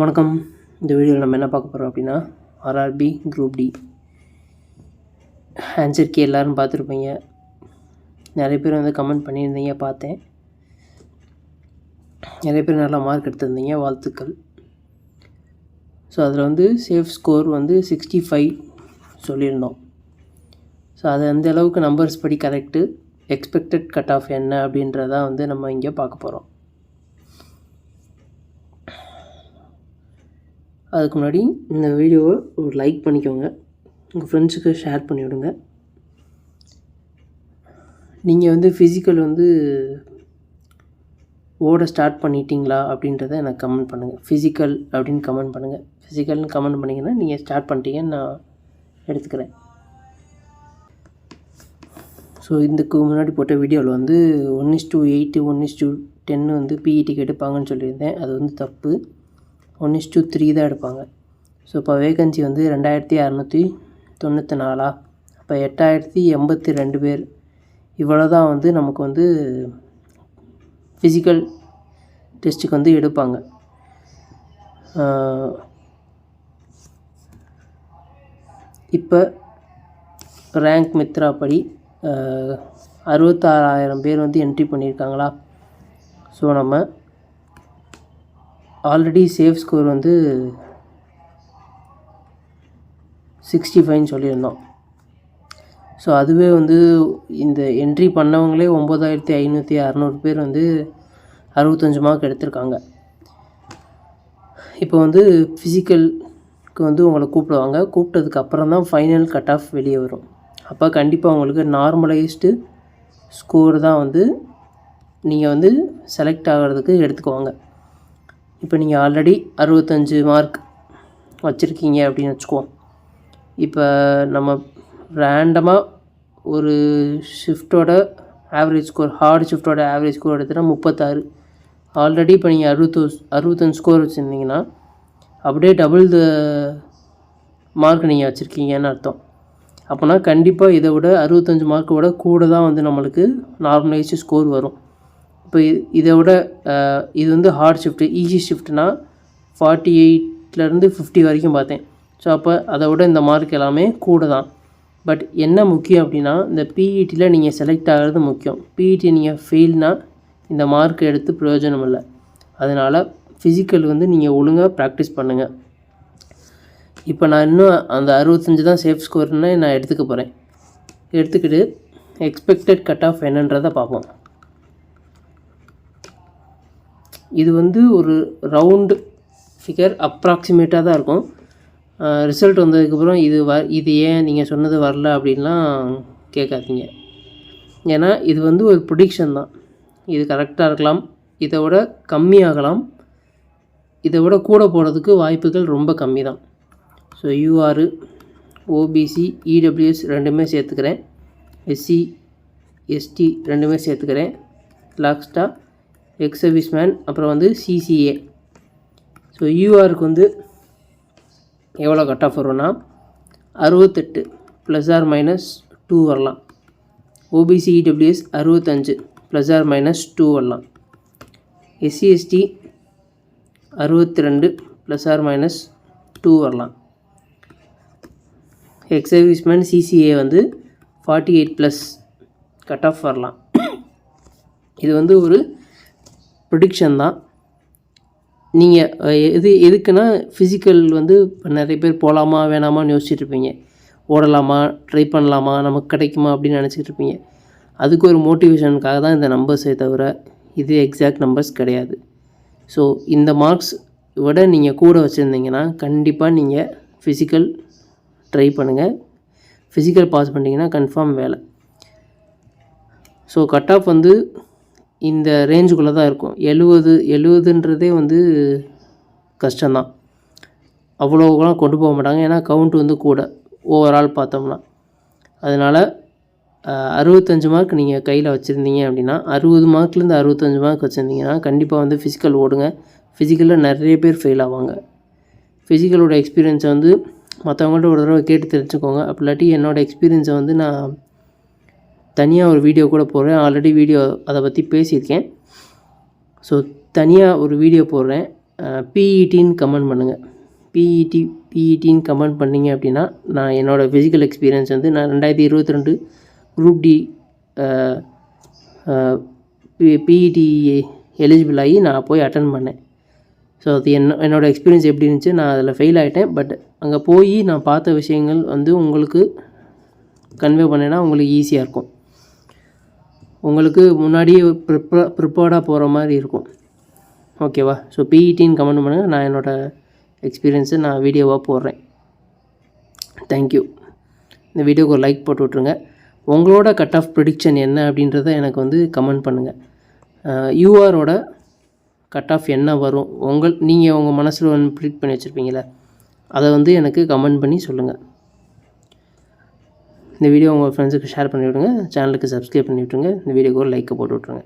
வணக்கம். இந்த வீடியோவில் நம்ம என்ன பார்க்க போகிறோம் அப்படின்னா RRB group D answer key எல்லோரும் பார்த்துருப்பீங்க. நிறைய பேர் வந்து கமெண்ட் பண்ணியிருந்தீங்க பார்த்தேன். நிறைய பேர் நல்லா மார்க் எடுத்திருந்தீங்க வாழ்த்துக்கள். ஸோ அதில் வந்து சேஃப் ஸ்கோர் வந்து சிக்ஸ்டி ஃபைவ் சொல்லியிருந்தோம். ஸோ அது அந்த அளவுக்கு நம்பர்ஸ் படி கரெக்டு எக்ஸ்பெக்டட் கட் ஆஃப் என்ன அப்படின்றதான் வந்து நம்ம இங்கே பார்க்க போகிறோம் அதுக்கு முன்னாடி இந்த வீடியோவை ஒரு லைக் பண்ணிக்கோங்க. உங்கள் ஃப்ரெண்ட்ஸுக்கு ஷேர் பண்ணிவிடுங்க. நீங்கள் வந்து ஃபிசிக்கல் வந்து ஓட ஸ்டார்ட் பண்ணிட்டீங்களா அப்படின்றத எனக்கு கமெண்ட் பண்ணுங்கள் ஃபிசிக்கல் அப்படின்னு கமெண்ட் பண்ணுங்கள் ஃபிசிக்கல்னு கமெண்ட் பண்ணிங்கன்னா நீங்கள் ஸ்டார்ட் பண்ணிட்டீங்கன்னு நான் எடுத்துக்கிறேன். ஸோ இதுக்கு முன்னாடி போட்ட வீடியோவில் வந்து one is two eight one is two டென்னு வந்து பிஇடிக்கு எடுப்பாங்கன்னு சொல்லியிருந்தேன். அது வந்து தப்பு. ஒன் இஸ் டூ த்ரீ தான் எடுப்பாங்க. ஸோ இப்போ வேகன்சி வந்து ரெண்டாயிரத்தி அறநூற்றி தொண்ணூற்றி நாலா? அப்போ எட்டாயிரத்தி எண்பத்தி ரெண்டு பேர். இவ்வளோ தான் வந்து நமக்கு வந்து ஃபிசிக்கல் டெஸ்ட்டுக்கு வந்து எடுப்பாங்க. இப்போ ரேங்க் மித்ரா படி அறுபத்தாறாயிரம் பேர் வந்து என்ட்ரி பண்ணியிருக்காங்களா? ஸோ நம்ம ஆல்ரெடி சேஃப் ஸ்கோர் வந்து சிக்ஸ்டி ஃபைவ்னு சொல்லியிருந்தோம். ஸோ அதுவே வந்து இந்த என்ட்ரி பண்ணவங்களே ஒம்பதாயிரத்தி ஐநூற்றி அறநூறு பேர் வந்து அறுபத்தஞ்சு மார்க் எடுத்திருக்காங்க. இப்போ வந்து ஃபிசிக்கலுக்கு வந்து உங்களை கூப்பிடுவாங்க. கூப்பிட்டதுக்கு அப்புறம் தான் ஃபைனல் கட் ஆஃப் வெளியே வரும். அப்போ கண்டிப்பாக உங்களுக்கு நார்மலைஸ்டு ஸ்கோர் தான் வந்து நீங்கள் வந்து செலக்ட் ஆகிறதுக்கு எடுத்துக்குவாங்க. இப்போ நீங்கள் ஆல்ரெடி அறுபத்தஞ்சு மார்க் வச்சுருக்கீங்க அப்படின்னு வச்சுக்குவோம். இப்போ நம்ம ரேண்டமாக ஒரு ஷிஃப்ட்டோட ஆவரேஜ் ஸ்கோர் ஹார்டு ஷிஃப்ட்டோட ஆவரேஜ் ஸ்கோர் எடுத்துகிட்டா முப்பத்தாறு. ஆல்ரெடி இப்போ நீங்கள் அறுபத்தோ அறுபத்தஞ்சு ஸ்கோர் வச்சுருந்தீங்கன்னா அப்படியே டபுள் த மார்க் நீங்கள் வச்சுருக்கீங்கன்னு அர்த்தம். அப்போனா கண்டிப்பாக இதை விட அறுபத்தஞ்சு மார்க்கை விட கூட தான் வந்து நம்மளுக்கு நார்மலைஸ்டு ஸ்கோர் வரும். இப்போ இதை விட இது வந்து ஹார்ட் ஷிஃப்ட்டு ஈஸி ஷிஃப்ட்னா ஃபார்ட்டி எயிட்லேருந்து ஃபிஃப்டி வரைக்கும் பார்த்தேன். ஸோ அப்போ அதை விட இந்த மார்க் எல்லாமே கூட தான் பட் என்ன முக்கியம் அப்படின்னா இந்த பிஇடியில் நீங்கள் செலக்ட் ஆகிறது முக்கியம். பிஇடி நீங்கள் ஃபெயில்னால் இந்த மார்க் எடுத்து பிரயோஜனம் இல்லை. அதனால் ஃபிசிக்கல் வந்து நீங்கள் ஒழுங்காக ப்ராக்டிஸ் பண்ணுங்கள் இப்போ நான் இன்னும் அந்த அறுபத்தஞ்சு தான் சேஃப் ஸ்கோர்னு நான் எடுத்துக்க போகிறேன் எடுத்துக்கிட்டு எக்ஸ்பெக்டட் கட் ஆஃப் என்னன்றதை பார்ப்போம். இது வந்து ஒரு ரவுண்டு ஃபிகர் அப்ராக்சிமேட்டாக தான் இருக்கும். ரிசல்ட் வந்ததுக்கப்புறம் இது வ இது ஏன் நீங்கள் சொன்னது வரல அப்படின்லாம் கேட்காதீங்க. ஏன்னா இது வந்து ஒரு ப்ரொடிக்ஷன் தான். இது கரெக்டாக இருக்கலாம் இதை விட கம்மியாகலாம் இதை விட கூட போகிறதுக்கு வாய்ப்புகள் ரொம்ப கம்மி தான். ஸோ யூஆர் ஓபிசி இடபிள்யூஎஸ் ரெண்டுமே சேர்த்துக்கிறேன். எஸ்சி எஸ்டி ரெண்டுமே சேர்த்துக்கிறேன். லாக்ஸ்டாக எக்ஸ் சர்வீஸ்மேன் அப்புறம் வந்து சிசிஏ ஸோ யூஆருக்கு வந்து எவ்வளோ கட் ஆஃப் வரும்னா அறுபத்தெட்டு ப்ளஸ் ஆர் மைனஸ் டூ வரலாம். ஓபிசி இடபிள்யூஎஸ் அறுபத்தஞ்சு ப்ளஸ் ஆர் மைனஸ் டூ வரலாம். எஸ்சிஎஸ்டி அறுபத்தி ரெண்டு ப்ளஸ் ஆர் மைனஸ் டூ வரலாம். எக்ஸ் சர்வீஸ்மேன் சிசிஏ வந்து forty eight plus cut off வரலாம். இது வந்து ஒரு ப்ரிடிக்ஷன் தான். நீங்கள் எது எதுக்குன்னா ஃபிசிக்கல் வந்து நிறைய பேர் போகலாமா வேணாமான்னு யோசிச்சுட்டு இருப்பீங்க. ஓடலாமா ட்ரை பண்ணலாமா நமக்கு கிடைக்குமா அப்படின்னு நினச்சிட்டு இருப்பீங்க. அதுக்கு ஒரு மோட்டிவேஷனுக்காக தான் இந்த நம்பர்ஸை தவிர இது எக்ஸாக்ட் நம்பர்ஸ் கிடையாது. ஸோ இந்த மார்க்ஸ் விட நீங்கள் கூட வச்சுருந்தீங்கன்னா கண்டிப்பாக நீங்கள் ஃபிசிக்கல் ட்ரை பண்ணுங்கள் ஃபிசிக்கல் பாஸ் பண்ணிங்கன்னா கன்ஃபார்ம் வேலை. ஸோ கட் ஆஃப் வந்து இந்த ரேஞ்சுக்குள்ளே தான் இருக்கும். எழுவது எழுவதுன்றதே வந்து கஷ்டம்தான். அவ்வளோக்கெல்லாம் கொண்டு போக மாட்டாங்க. ஏன்னா கவுண்ட் வந்து கூட ஓவரால் பார்த்தோம்னா. அதனால் அறுபத்தஞ்சு மார்க் நீங்கள் கையில் வச்சுருந்தீங்க அப்படின்னா அறுபது மார்க்லேருந்து அறுபத்தஞ்சு மார்க் வச்சுருந்தீங்கன்னா கண்டிப்பாக வந்து ஃபிசிக்கல் ஓடுங்க. ஃபிசிக்கலில் நிறைய பேர் ஃபெயில் ஆவாங்க. ஃபிசிக்கலோட எக்ஸ்பீரியன்ஸை வந்து மற்றவங்கள்ட்ட ஒரு தடவை கேட்டு தெரிஞ்சுக்கோங்க. அப்படி இல்லாட்டி என்னோடய எக்ஸ்பீரியன்ஸை வந்து நான் தனியாக ஒரு வீடியோ கூட போடுறேன். ஆல்ரெடி வீடியோ அதை பற்றி பேசியிருக்கேன். ஸோ தனியாக ஒரு வீடியோ போடுறேன். பிஇடின்னு கமெண்ட் பண்ணுங்கள் பிஇடி பிஇடின்னு கமெண்ட் பண்ணிங்க. அப்படின்னா நான் என்னோடய ஃபிசிக்கல் எக்ஸ்பீரியன்ஸ் வந்து நான் ரெண்டாயிரத்தி இருபத்தி ரெண்டு குரூப் டி பிஇடி எலிஜிபிள் ஆகி நான் போய் அட்டன் பண்ணேன். ஸோ அது என்ன என்னோடய எக்ஸ்பீரியன்ஸ் எப்படி இருந்துச்சு நான் அதில் ஃபெயில் ஆகிட்டேன் பட் அங்கே போய் நான் பார்த்த விஷயங்கள் வந்து உங்களுக்கு கன்வே பண்ணேன்னா உங்களுக்கு ஈஸியாக இருக்கும். உங்களுக்கு முன்னாடியே ப்ரிப்ப ப்ரிப்பேர்டாக போகிற மாதிரி இருக்கும். ஓகேவா ஸோ பிஇடின்னு கமெண்ட் பண்ணுங்கள் நான் என்னோடய எக்ஸ்பீரியன்ஸை நான் வீடியோவாக போடுறேன். தேங்க்யூ இந்த வீடியோக்கு ஒரு லைக் போட்டு விட்ருங்க உங்களோட கட் ஆஃப் ப்ரிடிக்ஷன் என்ன அப்படின்றத எனக்கு வந்து கமெண்ட் பண்ணுங்கள் யூஆரோட கட் ஆஃப் என்ன வரும்? உங்கள் நீங்கள் உங்கள் மனசில் ஒன்று ப்ரிடிக் பண்ணி வச்சுருப்பீங்களே அதை வந்து எனக்கு கமெண்ட் பண்ணி சொல்லுங்கள் இந்த வீடியோ உங்கள் ஃப்ரெண்ட்ஸுக்கு ஷேர் பண்ணி விடுங்க சேனலுக்கு சப்ஸ்கிரைப் பண்ணி விட்ருங்க இந்த வீடியோக்கு ஒரு லைக்கை போட்டு விட்ருங்க